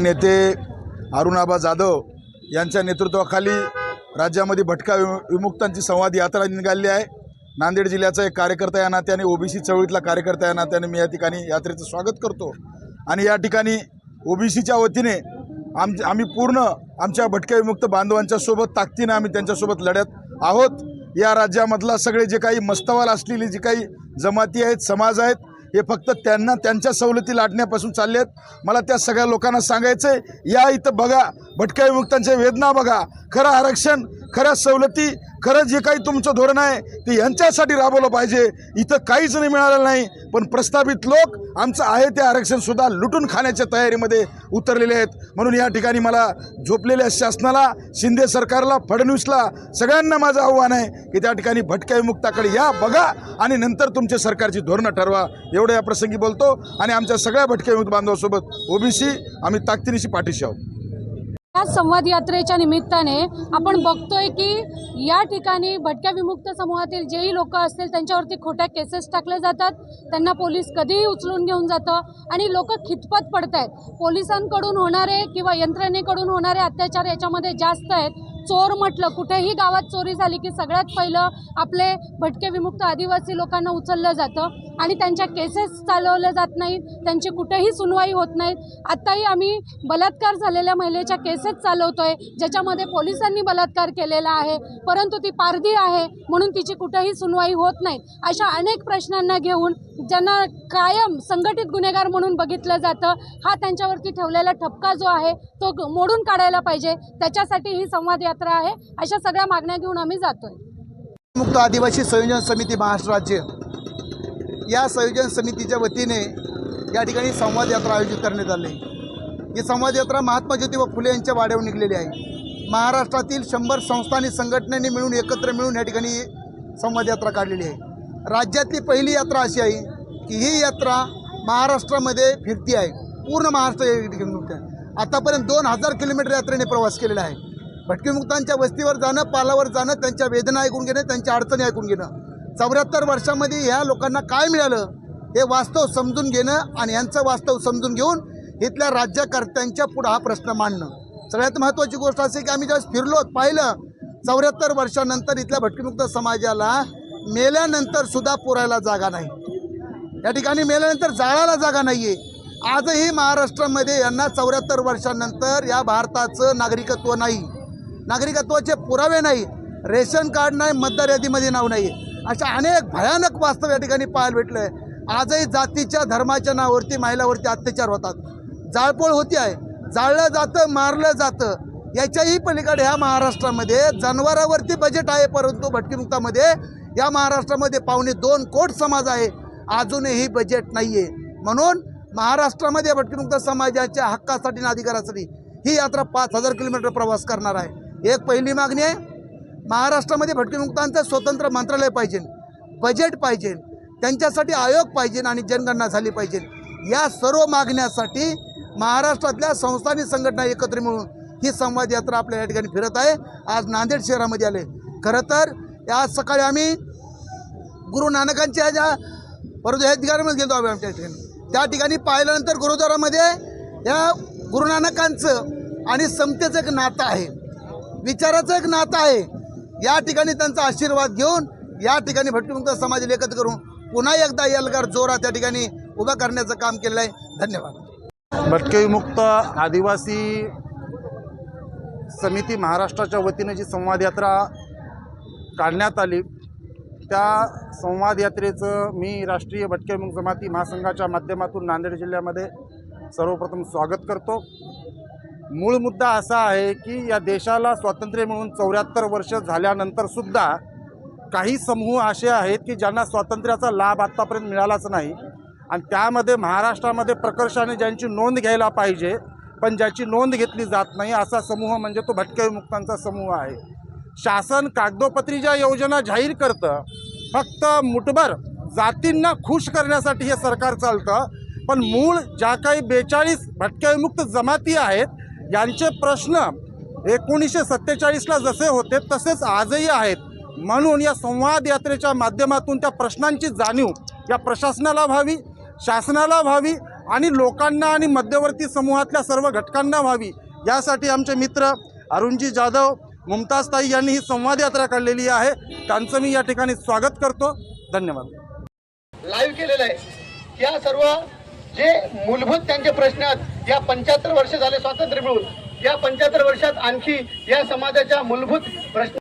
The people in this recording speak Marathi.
नेते अरुणाबा जाधव यांच्या नेतृत्वाखाली राज्यामध्ये भटका विमु विमुक्तांची संवाद यात्रा निघाली आहे. नांदेड जिल्ह्याचा एक कार्यकर्ता या नात्याने ओबीसी चळवळीतला कार्यकर्ता या नात्याने मी या ठिकाणी यात्रेचं स्वागत करतो. आणि या ठिकाणी ओबीसीच्या वतीने आम आम्ही पूर्ण आमच्या भटक्या विमुक्त बांधवांच्या सोबत ताकदीनं आम्ही त्यांच्यासोबत लढत आहोत. या राज्यामधला सगळे जे काही मस्तवाल असलेली जी काही जमाती आहेत समाज आहेत हे फक्त त्यांना त्यांच्या सवलती लाटण्यापासून चालले आहेत. मला त्या सगळ्या लोकांना सांगायचं आहे या इथं बघा भटक्या विमुक्तांच्या वेदना बघा. खरं आरक्षण खऱ्या सवलती खरं जे काही तुमचं धोरण आहे ते यांच्यासाठी राबवलं पाहिजे. इथं काहीच नाही मिळालं नाही. पण प्रस्तावित लोक आमचं आहे ते आरक्षणसुद्धा लुटून खाण्याच्या तयारीमध्ये उतरलेले आहेत. म्हणून या ठिकाणी मला झोपलेल्या शासनाला शिंदे सरकारला फडणवीसला सगळ्यांना माझं आव्हान आहे की त्या ठिकाणी भटक्या विमुक्ताकडे या बघा आणि नंतर तुमचे सरकारची धोरणं ठरवा. एवढं या प्रसंगी बोलतो. आणि आमच्या सगळ्या भटक्या विमुक्त बांधवासोबत ओबीसी आम्ही ताकदीनिशी पाठीशी आहोत. या संवाद यात्रेच्या निमित्ताने आपण बघतोय की या ठिकाणी भटक्या विमुक्त समूहातील जेही लोक असतील त्यांच्यावरती खोट्या केसेस टाकल्या जातात. त्यांना पोलीस कधीही उचलून घेऊन जातं आणि लोक खितपत पडत आहेत पोलिसांकडून होणारे किंवा यंत्रणेकडून होणारे अत्याचार याच्यामध्ये जास्त आहेत. चोर म्हटलं कुठेही गावात चोरी झाली की सगळ्यात पहिलं आपले भटके विमुक्त आदिवासी लोकांना उचललं जातं. आणि त्यांच्या केसेस चालवल्या जात नाहीत. त्यांची कुठेही सुनवाई होत नाहीत आत्ताही आम्ही बलात्कार झालेल्या महिलेच्या केसेस चालवतो आहे ज्याच्यामध्ये पोलिसांनी बलात्कार केलेला आहे. परंतु ती पारधी आहे म्हणून तिची कुठेही सुनवाई होत नाही. अशा अनेक प्रश्नांना घेऊन ज्यांना कायम संघटित गुन्हेगार म्हणून बघितलं जातं हा त्यांच्यावरती ठेवलेला ठपका जो आहे तो मोडून काढायला पाहिजे. त्याच्यासाठी ही संवाद यात्रा आहे. अशा सगळ्या मागण्या घेऊन आम्ही जातोय. मुक्त आदिवासी संयोजन समिती महाराष्ट्र राज्य. या संयोजन समितीच्या वतीने या ठिकाणी संवाद यात्रा आयोजित करण्यात आली. ही संवाद यात्रा महात्मा ज्योतिबा फुले यांच्या वाड्यावर निघलेली आहे. महाराष्ट्रातील शंभर संस्था आणि संघटनांनी मिळून एकत्र मिळून या ठिकाणी संवाद यात्रा काढलेली आहे. राज्यातली पहिली यात्रा अशी आहे की ही यात्रा महाराष्ट्रामध्ये फिरती आहे. पूर्ण महाराष्ट्र या ठिकाणी आतापर्यंत दोन हजार किलोमीटर यात्रेने प्रवास केलेला आहे. भटकीमुक्तांच्या वस्तीवर जाणं पालावर जाणं त्यांच्या वेदना ऐकून घेणं त्यांच्या अडचणी ऐकून घेणं. चौऱ्याहत्तर वर्षामध्ये ह्या लोकांना काय मिळालं हे वास्तव समजून घेणं आणि यांचं वास्तव समजून घेऊन इथल्या राज्यकर्त्यांच्या पुढं हा प्रश्न मांडणं. सगळ्यात महत्त्वाची गोष्ट असे की आम्ही ज्यावेळेस फिरलो पाहिलं चौऱ्याहत्तर वर्षानंतर इथल्या भटकीमुक्त समाजाला मेल्यानंतर सुद्धा पुरायला जागा नाही. या ठिकाणी मेल्यानंतर जाळायला जागा नाही आहे आजही महाराष्ट्रामध्ये यांना चौऱ्याहत्तर वर्षानंतर या भारताचं नागरिकत्व नाही. नागरिकत्वाचे पुरावे नाही रेशन कार्ड नाही मतदार यादीमध्ये नाव नाही अशा अनेक भयानक वास्तव या ठिकाणी पाहायला भेटलं आहे आजही जातीच्या धर्माच्या नावावरती महिलावरती अत्याचार होतात. जाळपोळ होती आहे. जाळलं जातं मारलं जातं. याच्याही पलीकडे ह्या महाराष्ट्रामध्ये जनावरावरती बजेट आहे परंतु भटकीमुक्तामध्ये या महाराष्ट्रामध्ये पावणे दोन कोट समाज आहे. अजूनही बजेट नाही आहे म्हणून महाराष्ट्रामध्ये भटकीमुक्त समाजाच्या हक्कासाठी आणि अधिकारासाठी ही यात्रा पाच हजार किलोमीटर प्रवास करणार आहे. एक पहिली मागणी आहे. महाराष्ट्रामध्ये भटकीमुक्तांचं स्वतंत्र मंत्रालय पाहिजे बजेट पाहिजे त्यांच्यासाठी आयोग पाहिजे आणि जनगणना झाली पाहिजे. या सर्व मागण्यासाठी महाराष्ट्रातल्या संस्था आणि संघटना एकत्र मिळून ही संवाद यात्रा आपल्या या ठिकाणी फिरत आहे. आज नांदेड शहरामध्ये आले. खरं तर आज सकाळी आम्ही गुरु नानकांच्या ज्या परत या ठिकाणामध्ये गेलो आम्ही आमच्या ठिकाणी. त्या ठिकाणी पाहिल्यानंतर गुरुद्वारामध्ये या गुरु नानकांचं आणि समतेचं एक नातं आहे. विचाराचं एक नातं आहे. या ठिकाणी त्यांचा आशीर्वाद घेऊन या ठिकाणी भटकीमुक्त समाजाला एकत्र करून पुन्हा एकदा एल्गार जोरा त्या ठिकाणी उभा करण्याचं काम केलं आहे धन्यवाद भटकेविमुक्त आदिवासी समिती महाराष्ट्राच्या वतीनं जी संवाद यात्रा काढण्यात आली त्या संवाद यात्रेचं मी राष्ट्रीय भटकेविमुक्त जमाती महासंघाच्या माध्यमातून नांदेड जिल्ह्यामध्ये सर्वप्रथम स्वागत करतो. मूळ मुद्दा असा आहे की या देशाला स्वातंत्र्य मिळून चौऱ्याहत्तर वर्ष झाल्यानंतरसुद्धा काही समूह असे आहेत की ज्यांना स्वातंत्र्याचा लाभ आत्तापर्यंत मिळालाच नाही. आणि त्यामध्ये महाराष्ट्रामध्ये प्रकर्षाने ज्यांची नोंद घ्यायला पाहिजे पण ज्याची नोंद घेतली जात नाही असा समूह म्हणजे तो भटके समूह आहे. शासन कागदोपत्री ज्या योजना जाहीर करतं फक्त मुठभर जातींना खुश करण्यासाठी हे सरकार चालतं पण मूळ ज्या काही बेचाळीस भटक्या विमुक्त जमाती आहेत यांचे प्रश्न एकोणीसशे सत्तेचाळीसला जसे होते तसेच आजही आहेत. म्हणून या संवाद यात्रेच्या माध्यमातून त्या प्रश्नांची जाणीव या प्रशासनाला व्हावी शासनाला व्हावी आणि लोकांना आणि मध्यवर्ती समूहातल्या सर्व घटकांना व्हावी यासाठी आमचे मित्र अरुणजी जाधव मुमताजताई यांनी ही संवाद यात्रा काढलेली आहे. त्यांचं मी या ठिकाणी स्वागत करतो. धन्यवाद. लाईव्ह केलेलं आहे. या सर्व जे मूलभूत त्यांचे प्रश्न आहेत या पंच्याहत्तर वर्ष झाले स्वातंत्र्य मिळून या पंच्याहत्तर वर्षात आणखी या समाजाच्या मूलभूत प्रश्न